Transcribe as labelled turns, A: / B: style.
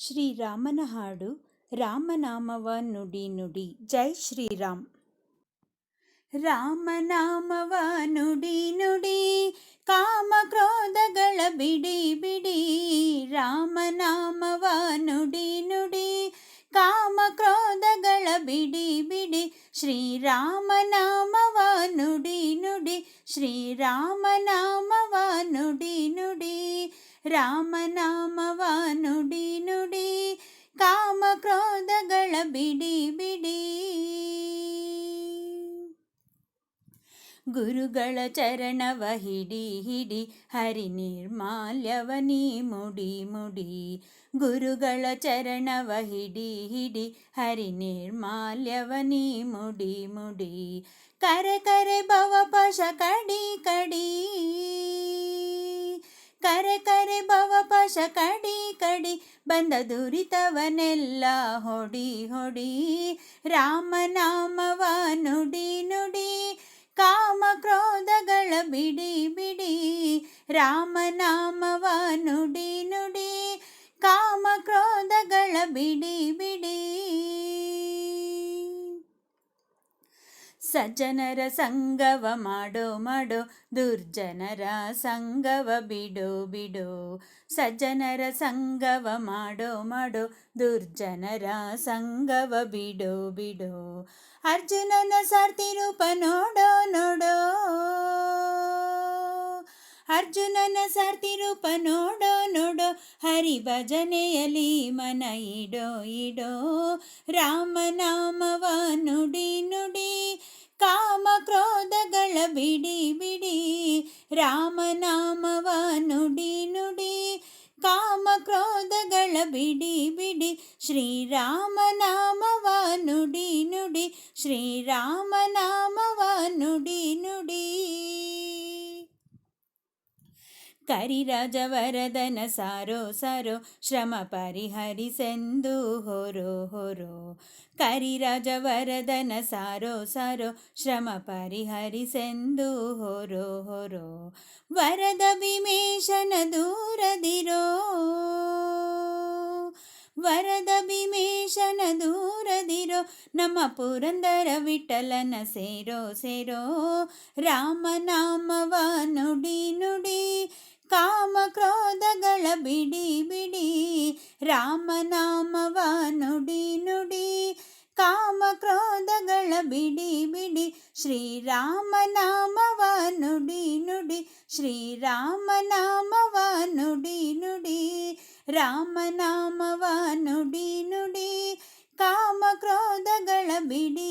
A: ಶ್ರೀರಾಮನ ಹಾಡು ರಾಮನಾಮವ ನುಡಿ ನುಡಿ ಜೈ ಶ್ರೀರಾಮ್ ರಾಮನಾಮವ ನುಡಿ ನುಡಿ ಕಾಮ ಕ್ರೋಧಗಳ ಬಿಡಿ ಬಿಡಿ ರಾಮನಾಮವ ನುಡಿ ನುಡಿ ಕಾಮ ಕ್ರೋಧಗಳ ಬಿಡಿ ಬಿಡಿ ಶ್ರೀರಾಮನಾಮವ ನುಡಿ ನುಡಿ ಶ್ರೀರಾಮನಾಮವ ನುಡಿ ನುಡಿ ರಾಮನಾಮವ ಕ್ರೋಧಗಳ ಬಿಡಿ ಬಿಡಿ ಗುರುಗಳ ಚರಣವ ಹಿಡಿ ಹಿಡಿ ಹರಿ ನಿರ್ಮಾಲ್ಯವ ನೀ ಮುಡಿ ಮುಡಿ ಗುರುಗಳ ಚರಣವ ಹಿಡಿ ಹಿಡಿ ಹರಿ ನಿರ್ಮಾಲ್ಯವ ನೀ ಮುಡಿ ಮುಡಿ ಕರೆ ಕರೆ ಭವ ಪಶ ಕಡಿ ಕಡಿ ಕರೆ ಕರೆ ಭವ ಪಶ ಕಡಿ ಕಡಿ ಬಂದ ದುರಿತವನೆಲ್ಲ ಹೊಡಿ ಹೊಡಿ ರಾಮನಾಮವ ನುಡಿ ನುಡಿ, ಕಾಮ ಕ್ರೋಧಗಳ ಬಿಡಿ ಬಿಡಿ ರಾಮನಾಮವ ನುಡಿ ನುಡಿ, ಕಾಮ ಕ್ರೋಧಗಳ ಬಿಡಿ ಬಿಡಿ ಸಜ್ಜನರ ಸಂಗವ ಮಾಡೋ ಮಾಡೋ, ದುರ್ಜನರ ಸಂಗವ ಬಿಡೋ ಬಿಡೋ. ಸಜ್ಜನರ ಸಂಗವ ಮಾಡೋ ಮಾಡೋ, ದುರ್ಜನರ ಸಂಗವ ಬಿಡೋ ಬಿಡೋ. ಅರ್ಜುನನ ಸಾರ್ತಿ ರೂಪ ನೋಡೋ ನೋಡೋ. ಅರ್ಜುನನ ಸಾರ್ತಿ ರೂಪ ನೋಡೋ ನೋಡೋ ಹರಿ ಭಜನೆಯಲ್ಲಿ ಮನ ಇಡೋ ಇಡೋ. ರಾಮನಾಮವ ನುಡಿ ನುಡಿ. ಕಾಮ ಕ್ರೋಧಗಳ ಬಿಡಿ ಬಿಡಿ. ರಾಮನಾಮವ ನುಡಿ ನುಡಿ. ಕಾಮ ಕ್ರೋಧಗಳ ಬಿಡಿ ಬಿಡಿ. ಶ್ರೀರಾಮನಾಮವ ನುಡಿ ನುಡಿ. ಶ್ರೀರಾಮನಾಮವ ನುಡಿ ನುಡಿ. ಕರಿರಾಜವರದನ ಸಾರೋ ಸಾರೋ ಶ್ರಮ ಪರಿಹರಿಸೆಂದು ಹೊರೋ ಹೊರೋ. ಕರಿರಾಜವರದನ ಸಾರೋ ಸಾರೋ ಶ್ರಮ ಪರಿಹರಿಸೆಂದು ಹೊರೋ ಹೊರೋ. ವರದ ವಿಮೇಶನ ದೂರದಿರೋ. ವರದ ವಿಮೇಶನ ದೂರದಿರೋ. ನಮ್ಮ ಪುರಂದರ ವಿಠಲನ ಸೇರೋ ಸೇರೋ. ರಾಮನಾಮವ ನುಡಿ ನುಡಿ ಕ್ರೋಧಗಳ ಬಿಡಿ ಬಿಡಿ ರಾಮನಾಮವ ನುಡಿ ನುಡಿ ಕಾಮ ಕ್ರೋಧಗಳ ಬಿಡಿ ಬಿಡಿ ಶ್ರೀರಾಮನಾಮವ ನುಡಿ ನುಡಿ ಶ್ರೀರಾಮನಾಮವ ನುಡಿ ನುಡಿ ರಾಮನಾಮವ ನುಡಿ ನುಡಿ ಕಾಮ ಕ್ರೋಧಗಳ ಬಿಡಿ